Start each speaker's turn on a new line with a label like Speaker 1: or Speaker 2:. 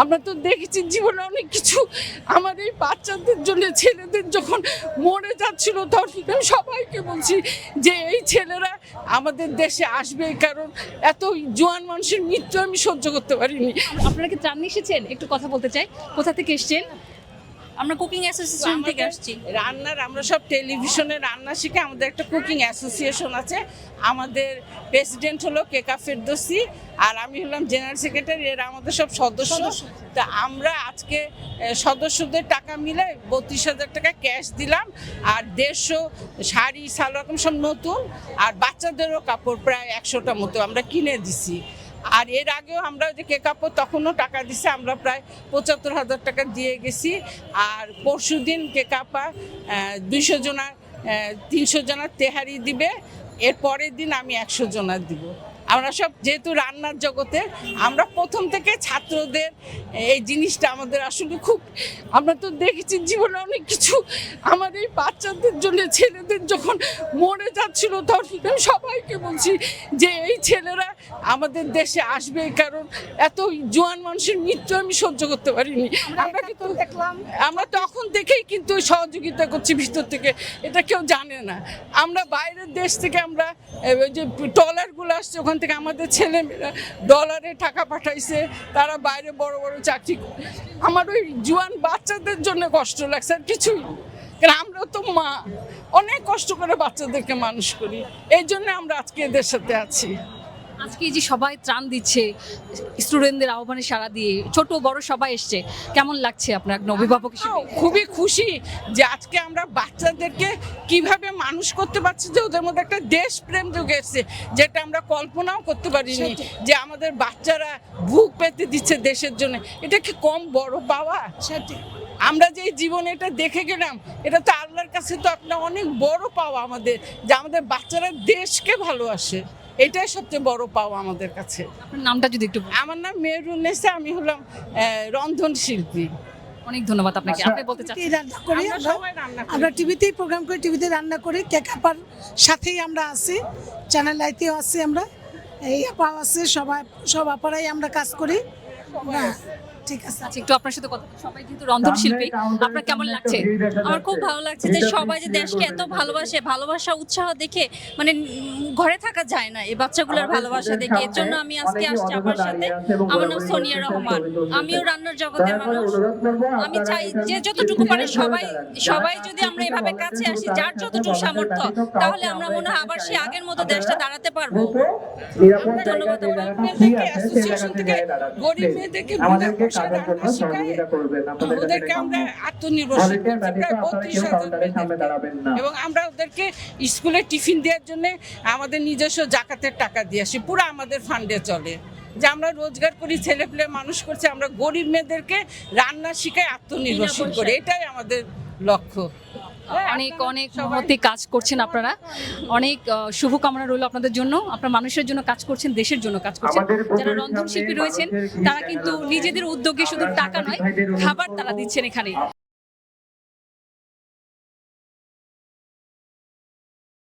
Speaker 1: আমরা তো দেখেছি জীবনে অনেক কিছু। আমাদের বাচ্চাদের জন্য, ছেলেদের যখন মরে যাচ্ছিল, তখন আমি সবাইকে বলছি যে, এই ছেলেরা আমাদের দেশে আসবে কারণ এত জোয়ান মানুষের মৃত্যু আমি সহ্য করতে পারিনি।
Speaker 2: আপনারা কি এসেছেন? একটু কথা বলতে চাই। কোথা থেকে এসেছেন?
Speaker 3: আমরা কুকিং অ্যাসোসিয়েশন থেকে আসছি।
Speaker 1: রান্নার আমরা সব টেলিভিশনে রান্না শিখে আমাদের একটা কুকিং অ্যাসোসিয়েশন আছে। আমাদের প্রেসিডেন্ট হলো কেকা ফেরদোসি আর আমি হলাম জেনারেল সেক্রেটারি এরা আমাদের সব সদস্য। তা আমরা আজকে সদস্যদের টাকা মিলে বত্রিশ হাজার টাকা ক্যাশ দিলাম আর দেড়শো শাড়ি সালোয়ার সব নতুন আর বাচ্চাদেরও কাপড় প্রায় একশোটা মতো আমরা কিনে দিছি। আর এর আগেও আমরা যে কে কাপড় তখনও টাকা দিছে, আমরা প্রায় পঁচাত্তর হাজার টাকা দিয়ে গেছি। আর পরশু দিন কে কাপা দুইশো জনা তিনশো জনার তেহারি দিবে, এর পরের দিন আমি একশো জনার দিব। আমরা সব যেহেতু রান্নার জগতে আমরা প্রথম থেকে ছাত্রদের এই জিনিসটা আমাদের আসলে খুব আমরা তো দেখেছি জীবনে অনেক কিছু। এই বাচ্চাদের জন্য ছেলেদের যখন মরে যাচ্ছিল তখন সবাইকে বলছি যে এই ছেলেরা আমাদের দেশে আসবে কারণ এত জোয়ান মানুষের মৃত্যু আমি সহ্য করতে পারিনি। আমরা কিন্তু দেখলাম। আমরা তখন থেকেই কিন্তু সহযোগিতা করছি ভিতর থেকে। এটা কেউ জানে না। আমরা বাইরের দেশ থেকে আমরা ওই যে ডলারগুলো আসছে ওখান থেকে আমাদের ছেলেমেয়েরা ডলারে টাকা পাঠাইছে, তারা বাইরে বড় বড় চাকরি করে। আমার ওই জুয়ান বাচ্চাদের জন্য কষ্ট লাগছে আর কিছুই আমরা তো মা, অনেক কষ্ট করে বাচ্চাদেরকে মানুষ করি। এই জন্য আমরা আজকে এদের সাথে আছি।
Speaker 2: আজকে যে সবাই ত্রাণ দিচ্ছে স্টুডেন্টদের আহ্বানে সাড়া দিয়ে ছোট বড় সবাই এসছে কেমন লাগছে আপনার অভিভাবক হিসেবে?
Speaker 1: খুবই খুশি যে আজকে আমরা বাচ্চাদেরকে কীভাবে মানুষ করতে পারছি যে ওদের মধ্যে একটা দেশপ্রেম যোগ এসছে যেটা আমরা কল্পনাও করতে পারিনি যে আমাদের বাচ্চারা বুক পেতে দিচ্ছে দেশের জন্য। এটা কি কম বড় পাওয়া? আমরা যে জীবনে এটা দেখে গেলাম এটা তো আল্লাহর কাছে তো আপনার অনেক বড় পাওয়া আমাদের যে আমাদের বাচ্চারা দেশকে ভালোবাসে। এটাই সবচেয়ে বড় পাওয়া আমাদের কাছে।
Speaker 2: আপনার নামটা যদি একটু বলেন।
Speaker 1: আমার নাম মেহরুন্নেসা আমি হলাম আহ, রন্ধন শিল্পী।
Speaker 2: অনেক ধন্যবাদ আপনাকে। আপনি বলতে চাচ্ছেন।
Speaker 4: টিভিতেই রান্না করি
Speaker 1: আমরা
Speaker 4: আমরা।
Speaker 1: সবাই রান্না করি।
Speaker 4: আমরা টিভিতেই প্রোগ্রাম করি টিভিতে রান্না করি। কেক আপার সাথেই আমরা আছি। চ্যানেল আইতেও আছি আমরা। এই আপা আছে সবাই সব আপারাই আমরা কাজ করি। হ্যাঁ, ঠিক আছে।
Speaker 2: আচ্ছা একটু আপনার সাথে কথা সবাই যেহেতু রন্ধন শিল্পী। আপনার কেমন লাগছে?
Speaker 3: আমার খুব ভালো লাগছে যে সবাই যে দেশকে এত ভালোবাসে ভালোবাসা উৎসাহ দেখে মানে ঘরে থাকা যায় না। এই বাচ্চাগুলোর ভালোবাসা দেখে। এর জন্য আমি আজকে আসছি আমার সাথে। আমার নাম সোনিয়া রহমান। আমিও রান্নার জগতের মানুষ। আমি চাই যে যতটুকু পারে সবাই সবাই যদি আমরা এভাবে কাছে আসি যার যতটুকু সামর্থ্য তাহলে আমরা মনে হয় আবার সেই আগের মতো দেশটা দাঁড়াতে পারব।
Speaker 1: ধন্যবাদ আমরা মেয়েদেরকে অ্যাসোসিয়েশন থেকে গরিব মেয়েদেরকে বিনা পয়সায় রান্না শেখায় ওদেরকে আমরা আত্মনির্ভরশীল। প্রায় বত্রিশ হাজার এবং আমরা ওদেরকে স্কুলে টিফিন দেওয়ার জন্য আমাদের নিজস্ব জাকাতের টাকা দিয়ে আসি পুরো আমাদের ফান্ডে চলে। যে আমরা রোজগার করি ছেলে পেলে মানুষ করছে আমরা গরিব মেয়েদেরকে রান্না শিখাই আত্মনির্ভরশীল করি। এটাই আমাদের লক্ষ্য।
Speaker 2: অনেক অনেক মহতি কাজ করছেন আপনারা। অনেক আহ, শুভকামনা রইল আপনাদের জন্য। আপনারা মানুষের জন্য কাজ করছেন দেশের জন্য কাজ করছেন। যারা রন্ধন শিল্পী রয়েছেন তারা কিন্তু নিজেদের উদ্যোগে শুধু টাকা নয় খাবার তারা দিচ্ছেন এখানে।